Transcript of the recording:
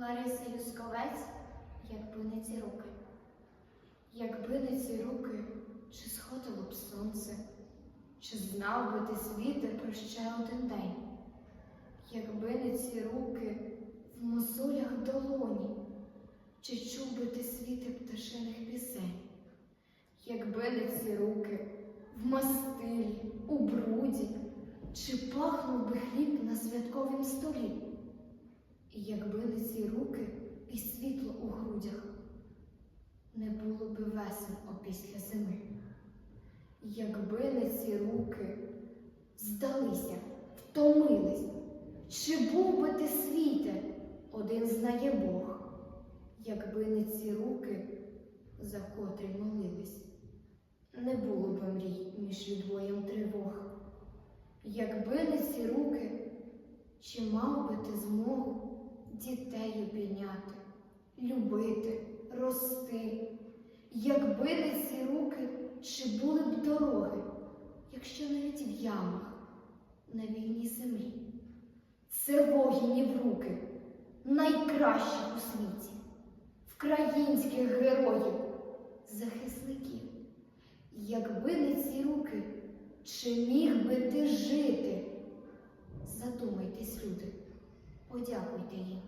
Лариса Юсковець, якби не ці руки. Якби не ці руки, чи сходило б сонце, чи знав би ти світе про ще один день. Якби не ці руки в мозолях долоні, чи чув би ти світи пташиних пісень. Якби не ці руки в мастилі, у бруді, чи пахнув би хліб на святковім столі. І якби не ці руки і світло у грудях, не було би весен опісля зими. Якби не ці руки здалися, втомились, чи був би ти світе, один знає Бог, якби не ці руки, за котрі молились, не було би мрій між відвоєм тривог. Якби не ці руки, чи мав би ти змогу дітей обійняти, любити, рости? Якби не ці руки, чи були б дороги, якщо навіть в ямах на вільній землі? Це воїнів руки, найкращих у світі, вкраїнських героїв, захисників. Якби не ці руки, чи міг би ти жити? 降回低